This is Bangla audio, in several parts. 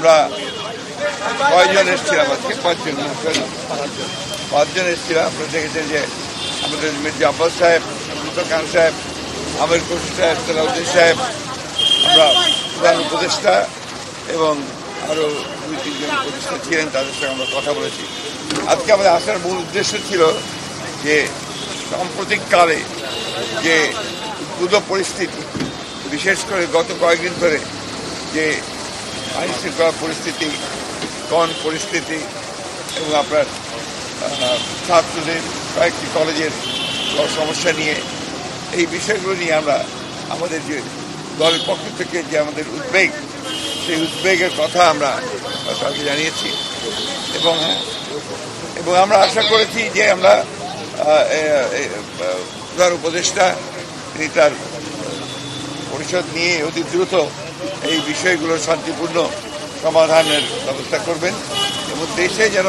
আমরা কয়জন এসেছিলাম আজকে? পাঁচজন? পাঁচজন এসেছিলাম। আপনারা দেখেছেন যে আমাদের মির্জা আব্বাস সাহেব মুস্তফা খান সাহেব, আমির খুরশিদ সাহেব সালাউদ্দিন সাহেব, আমরা প্রধান উপদেষ্টা এবং আরও দুই, তিনজন উপদেষ্টা ছিলেন, তাদের সঙ্গে আমরা কথা বলেছি। আজকে আমাদের আসার মূল উদ্দেশ্য ছিল যে সাম্প্রতিককালে যে উদ্ভূত পরিস্থিতি, বিশেষ করে গত কয়েকদিন ধরে যে আইন শৃঙ্খলা পরিস্থিতি কন পরিস্থিতি, এবং আপনার ছাত্রদের কয়েকটি কলেজের সমস্যা নিয়ে, এই বিষয়গুলো নিয়ে আমরা আমাদের যে দলের পক্ষ থেকে যে আমাদের উদ্বেগ, সেই উদ্বেগের কথা আমরা তাকে জানিয়েছি। এবং এবং আমরা আশা করেছি যে আমরা প্রধান উপদেষ্টা, তিনি তার পরিষদ নিয়ে অতি দ্রুত এই বিষয়গুলো শান্তিপূর্ণ সমাধানের ব্যবস্থা করবেন এবং দেশে যেন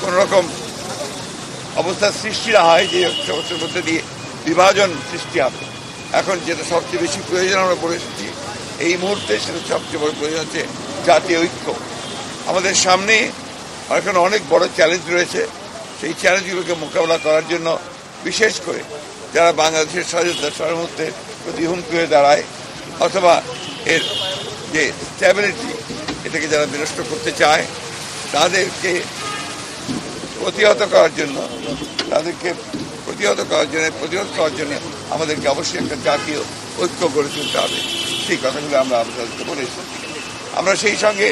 কোনো রকম অবস্থার সৃষ্টি না হয় যে সমস্যার মধ্যে দিয়ে বিভাজন সৃষ্টি হবে। এখন যেটা সবচেয়ে বেশি প্রয়োজন আমরা পড়ে এসেছি, এই মুহূর্তে সেটা সবচেয়ে বড় প্রয়োজন হচ্ছে জাতীয় ঐক্য। আমাদের সামনে এখন অনেক বড় চ্যালেঞ্জ রয়েছে। সেই চ্যালেঞ্জগুলোকে মোকাবেলা করার জন্য বিশেষ করে যারা বাংলাদেশের স্বাধীনতা সার্বভৌমত্বের প্রতি হুমকি হয়ে দাঁড়ায় অথবা এর যে স্ট্যাবিলিটি এটাকে যারা বিনষ্ট করতে চায়, তাদেরকে প্রতিহত করার জন্য, তাদেরকে প্রতিহত করার জন্য, প্রতিহত করার জন্য আমাদেরকে অবশ্যই একটা জাতীয় ঐক্য গড়ে তুলতে হবে। সেই কথাগুলো আমরা আপনাদেরকে বলে আমরা সেই সঙ্গে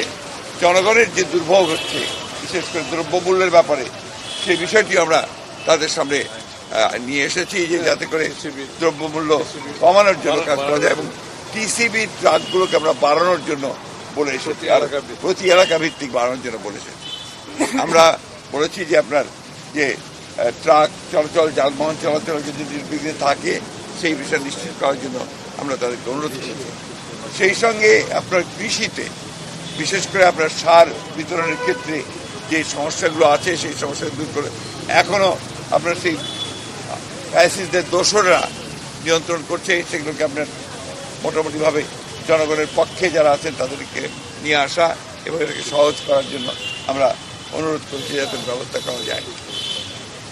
জনগণের যে দুর্ভোগ হচ্ছে, বিশেষ করে দ্রব্যমূল্যের ব্যাপারে, সেই বিষয়টি আমরা তাদের সামনে নিয়ে এসেছি যে যাতে করে দ্রব্যমূল্য কমানোর জন্য কাজ করা যায় এবং টিসিবি ট্রাকগুলোকে আমরা বাড়ানোর জন্য বলে এসেছি। প্রতি এলাকা ভিত্তিক। বাড়ানোর জন্য বলে এসেছি। আমরা বলেছি যে আপনার যে ট্রাক চলাচল যানবাহন চলাচল যদি নির্বিঘ্নে থাকে সেই বিষয় নিশ্চিত করার জন্য আমরা তাদেরকে অনুরোধ করেছি। সেই সঙ্গে আপনার কৃষিতে বিশেষ করে আপনার সার বিতরণের ক্ষেত্রে যে সমস্যাগুলো আছে সেই সমস্যা দূর করে এখনও আপনার সেই প্যাসিসদের দোষরা নিয়ন্ত্রণ করছে সেগুলোকে আপনার মোটামুটিভাবে জনগণের পক্ষে যারা আছেন তাদেরকে নিয়ে আসা এবং এটাকে সহজ করার জন্য আমরা অনুরোধ করছি যাতে ব্যবস্থা করা যায়।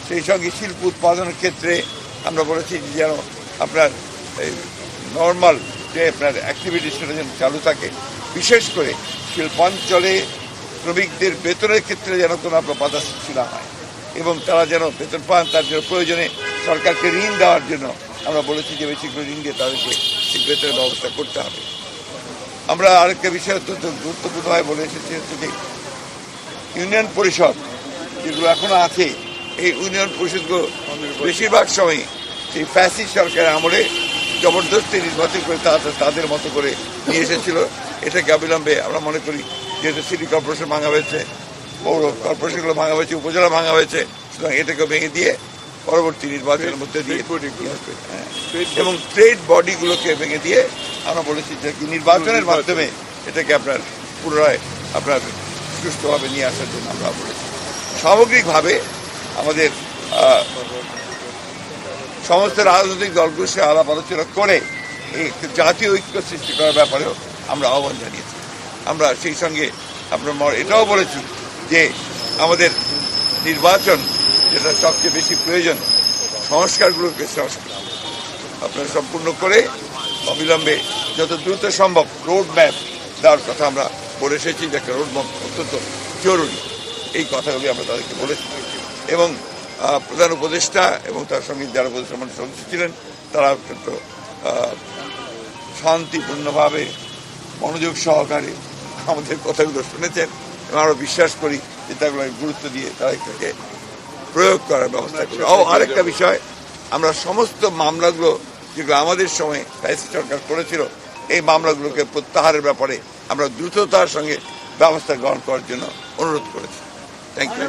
সেই সঙ্গে শিল্প উৎপাদনের ক্ষেত্রে আমরা বলেছি যে যেন আপনার নর্মাল যে আপনার অ্যাক্টিভিটি সেটা যেন চালু থাকে। বিশেষ করে শিল্পাঞ্চলে শ্রমিকদের বেতনের ক্ষেত্রে যেন কোনো আপনার বাধা সৃষ্টি না হয় এবং তারা যেন বেতন পান তার জন্য প্রয়োজনে সরকারকে ঋণ দেওয়ার জন্য আমরা বলেছি যে বেশি ঋণ দিয়ে তাদেরকে বেতনের ব্যবস্থা করতে হবে। আমরা আরেকটা বিষয় অত্যন্ত গুরুত্বপূর্ণভাবে বলে এসেছি হচ্ছে যে ইউনিয়ন পরিষদ যেগুলো এখনও আছে, এই ইউনিয়ন পরিষদগুলো বেশিরভাগ সময় সেই ফ্যাসিস্ট সরকারের আমলে জবরদস্তি নির্বাচন করে তারা তাদের মতো করে নিয়ে এসেছিল। এটাকে অবিলম্বে আমরা মনে করি যেহেতু সিটি কর্পোরেশন ভাঙা হয়েছে, পৌর কর্পোরেশনগুলো ভাঙা হয়েছে, উপজেলা ভাঙা হয়েছে, সুতরাং এটাকে ভেঙে দিয়ে পরবর্তী নির্বাচনের মধ্যে দিয়ে। হ্যাঁ, এবং ট্রেড বডিগুলোকে ভেঙে দিয়ে আমরা বলেছি যে নির্বাচনের মাধ্যমে এটাকে আপনার পুনরায় আপনার সুষ্ঠুভাবে নিয়ে আসার জন্য আমরা বলেছি। সামগ্রিকভাবে আমাদের সমস্ত রাজনৈতিক দলগুলোর সাথে আলাপ আলোচনা করে এই জাতীয় ঐক্য সৃষ্টি করার ব্যাপারেও আমরা আহ্বান জানিয়েছি। আমরা সেই সঙ্গে আপনার এটাও বলেছি যে আমাদের নির্বাচন যেটা সবচেয়ে বেশি প্রয়োজন। সংস্কারগুলোকে সংস্কার। আপনারা সম্পূর্ণ করে অবিলম্বে যত দ্রুত সম্ভব রোড ম্যাপ দেওয়ার কথা আমরা বলে এসেছি, যে একটা রোড ম্যাপ অত্যন্ত জরুরি। এই কথাগুলি আমরা তাদেরকে বলেছি। এবং প্রধান উপদেষ্টা এবং তার সঙ্গে যারা উপদেষ্টা মন্ডলীর সদস্য ছিলেন, তারা অত্যন্ত শান্তিপূর্ণভাবে মনোযোগ সহকারে আমাদের কথাগুলো শুনেছেন এবং আমরা বিশ্বাস করি যে তাগুলো গুরুত্ব দিয়ে তারা এটাকে প্রয়োগ করার ব্যবস্থা করি ও আরেকটা বিষয় আমরা সমস্ত মামলাগুলো যেগুলো আমাদের সময় ফ্যাসি সরকার করেছিল এই মামলাগুলোকে প্রত্যাহারের ব্যাপারে আমরা দ্রুততার সঙ্গে ব্যবস্থা গ্রহণ করার জন্য অনুরোধ করেছি। Thank you